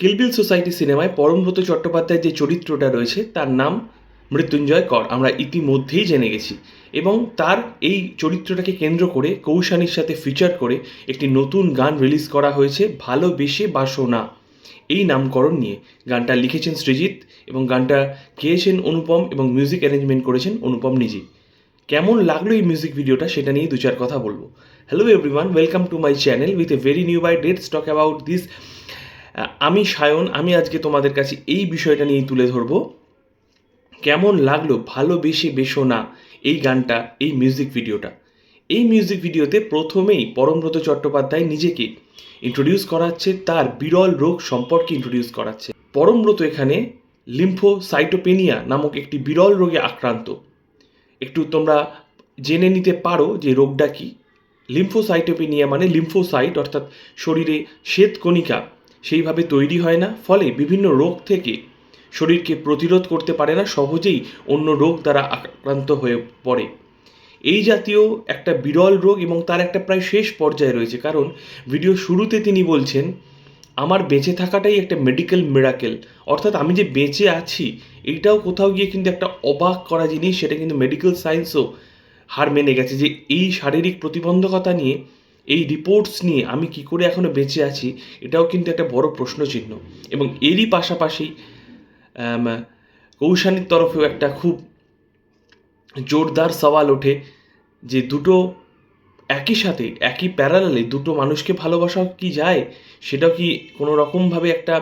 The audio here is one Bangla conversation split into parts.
কিলবিল সোসাইটি সিনেমায় পরমব্রত চট্টোপাধ্যায়ের যে চরিত্রটা রয়েছে, তার নাম মৃত্যুঞ্জয় কর। আমরা ইতিমধ্যেই জেনে গেছি। এবং তার এই চরিত্রটাকে কেন্দ্র করে কৌশানীর সাথে ফিচার করে একটি নতুন গান রিলিজ করা হয়েছে, ভালোবেসে বাসো না। এই নামকরণ নিয়ে গানটা লিখেছেন সৃজিত এবং গানটা গেয়েছেন অনুপম এবং মিউজিক অ্যারেঞ্জমেন্ট করেছেন অনুপম নিজেই। কেমন লাগল এই মিউজিক ভিডিওটা সেটা নিয়ে দু চার কথা বলব। Hello everyone welcome to my channel with a very new by dates talk about this আমি সায়ন, আমি আজকে তোমাদের কাছে এই বিষয়টা নিয়ে তুলে ধরবো। কেমন লাগল ভালোবেসে বেশো না এই গানটা, এই মিউজিক ভিডিওটা এই মিউজিক ভিডিওতে প্রথমেই পরমব্রত চট্টোপাধ্যায় নিজেকে ইন্ট্রোডিউস করাচ্ছে, তার বিরল রোগ সম্পর্কে ইন্ট্রোডিউস করাচ্ছে। পরমব্রত এখানে লিম্ফোসাইটোপেনিয়া নামক একটি বিরল রোগে আক্রান্ত। একটু তোমরা জেনে নিতে পারো যে রোগটা কি। লিম্ফোসাইটোপেনিয়া মানে লিম্ফোসাইট অর্থাৎ শরীরে শ্বেত কণিকা সেইভাবে তৈরি হয় না, ফলে বিভিন্ন রোগ থেকে শরীরকে প্রতিরোধ করতে পারে না, সহজেই অন্য রোগ দ্বারা আক্রান্ত হয়ে পড়ে। এই জাতীয় একটা বিরল রোগ এবং তার একটা প্রায় শেষ পর্যায়ে রয়েছে, কারণ ভিডিও শুরুতে তিনি বলছেন, আমার বেঁচে থাকাটাই একটা মেডিকেল মিরাকেল অর্থাৎ আমি যে বেঁচে আছি, এইটাও কোথাও গিয়ে কিন্তু একটা অবাক করা জিনিস, সেটা কিন্তু মেডিকেল সায়েন্সও হার মেনে গেছে যে এই শারীরিক প্রতিবন্ধকতা নিয়ে এই রিপোর্টস নিয়ে আমি কি করে এখনও বেঁচে আছি, এটাও কিন্তু একটা বড় প্রশ্নচিহ্ন। এবং এরই পাশাপাশি কৌশানীর তরফেও একটা খুব জোরদার সওয়াল ওঠে যে দুটো একই সাথে, একই প্যারালালে দুটো মানুষকে ভালোবাসা কি যায়? সেটাও কি কোনো রকমভাবে একটা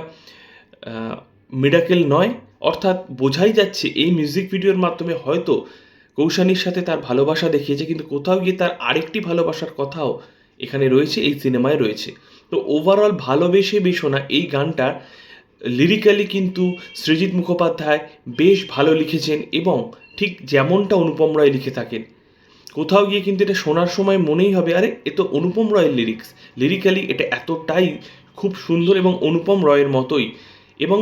মিরাকেল নয়? অর্থাৎ বোঝাই যাচ্ছে এই মিউজিক ভিডিওর মাধ্যমে হয়তো কৌশানীর সাথে তার ভালোবাসা দেখিয়েছে, কিন্তু কোথাও গিয়ে তার আরেকটি ভালোবাসার কথাও এখানে রয়েছে, এই সিনেমায় রয়েছে। তো ওভারঅল ভালোবেসে বেশোনা এই গানটা লিরিক্যালি কিন্তু সৃজিত মুখোপাধ্যায় বেশ ভালো লিখেছেন এবং ঠিক যেমনটা অনুপম রায় লিখে থাকেন। কোথাও গিয়ে কিন্তু এটা শোনার সময় মনেই হবে, আরে, এ তো অনুপম রয়ের লিরিক্স লিরিক্যালি এটা এতটাই খুব সুন্দর এবং অনুপম রয়ের মতোই এবং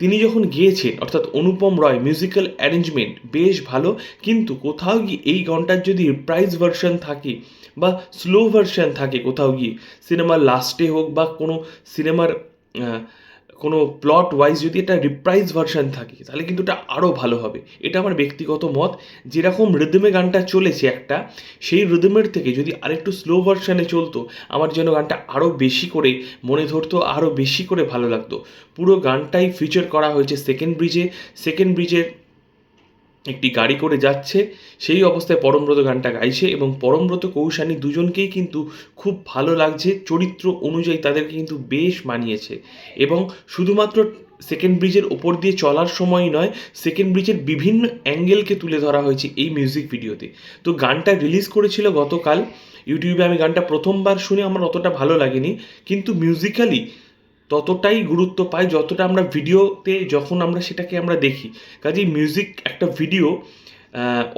তিনি যখন গিয়েছেন, অর্থাৎ অনুপম রয় মিউজিক্যাল অ্যারেঞ্জমেন্ট বেশ ভালো, কিন্তু কোথাও গিয়ে এই গানটার যদি প্রাইজ ভার্সন থাকে বা স্লো ভার্সন থাকে কোথাও গিয়ে সিনেমার লাস্টে হোক বা কোনো সিনেমার কোনো প্লট ওয়াইজ যদি এটা রিপ্রাইজ ভার্সান থাকে, তাহলে কিন্তু এটা আরও ভালো হবে। এটা আমার ব্যক্তিগত মত। যেরকম রিদমে গানটা চলেছে একটা, সেই রিদমের থেকে যদি আরেকটু স্লো ভার্সানে চলতো, আমার যেন গানটা আরও বেশি করে মনে ধরতো আরও বেশি করে ভালো লাগতো। পুরো গানটাই ফিচার করা হয়েছে সেকেন্ড ব্রিজে সেকেন্ড ব্রিজের একটি গাড়ি করে যাচ্ছে, সেই অবস্থায় পরমব্রত গানটা গাইছে এবং পরমব্রত কৌশানী দুজনকেই কিন্তু খুব ভালো লাগছে, চরিত্র অনুযায়ী তাদেরকে কিন্তু বেশ মানিয়েছে এবং শুধুমাত্র সেকেন্ড ব্রিজের ওপর দিয়ে চলার সময় নয় সেকেন্ড ব্রিজের বিভিন্ন অ্যাঙ্গেলকে তুলে ধরা হয়েছে এই মিউজিক ভিডিওতে তো। গানটা রিলিজ করেছিল গতকাল ইউটিউবে আমি গানটা প্রথমবার শুনে আমার অতটা ভালো লাগেনি, কিন্তু মিউজিক্যালি ততটাই গুরুত্ব পায় যতটা আমরা ভিডিওতে যখন আমরা সেটাকে আমরা দেখি। কাজেই মিউজিক একটা ভিডিও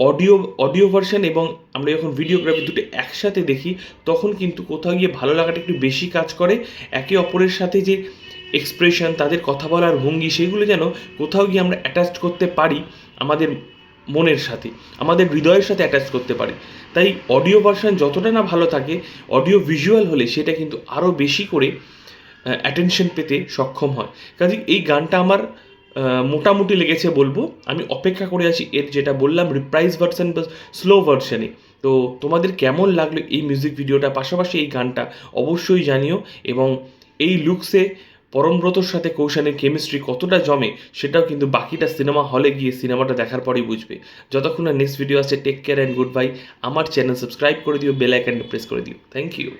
অডিও অডিও ভার্সন এবং আমরা যখন ভিডিওগ্রাফি দুটো একসাথে দেখি, তখন কিন্তু কোথাও গিয়ে ভালো লাগাটা একটু বেশি কাজ করে। একে অপরের সাথে যে এক্সপ্রেশন তাদের কথা বলার ভঙ্গি, সেগুলো যেন কোথাও গিয়ে আমরা অ্যাটাচ করতে পারি আমাদের মনের সাথে, আমাদের হৃদয়ের সাথে অ্যাটাচ করতে পারি। তাই অডিও ভার্সন যতটা না ভালো থাকে অডিও ভিজুয়াল হলে সেটা কিন্তু আরও বেশি করে অ্যাটেনশন পেতে সক্ষম হয়। কাজে এই গানটা আমার মোটামুটি লেগেছে বলব। আমি অপেক্ষা করে আছি এর যেটা বললাম রিপ্রাইজ ভার্সন বা স্লো ভার্সনে তো তোমাদের কেমন লাগল এই মিউজিক ভিডিওটা পাশাপাশি এই গানটা অবশ্যই জানিও এবং এই লুকসে পরমব্রতর সাথে কৌশানের কেমিস্ট্রি কতটা জমে সেটাও কিন্তু বাকিটা সিনেমা হলে গিয়ে সিনেমাটা দেখার পরেই বুঝবে। যতক্ষণ না নেক্সট ভিডিও আসছে take care and good bye আমার চ্যানেল সাবস্ক্রাইব করে দিও বেল আইকনটা প্রেস করে দিও। Thank you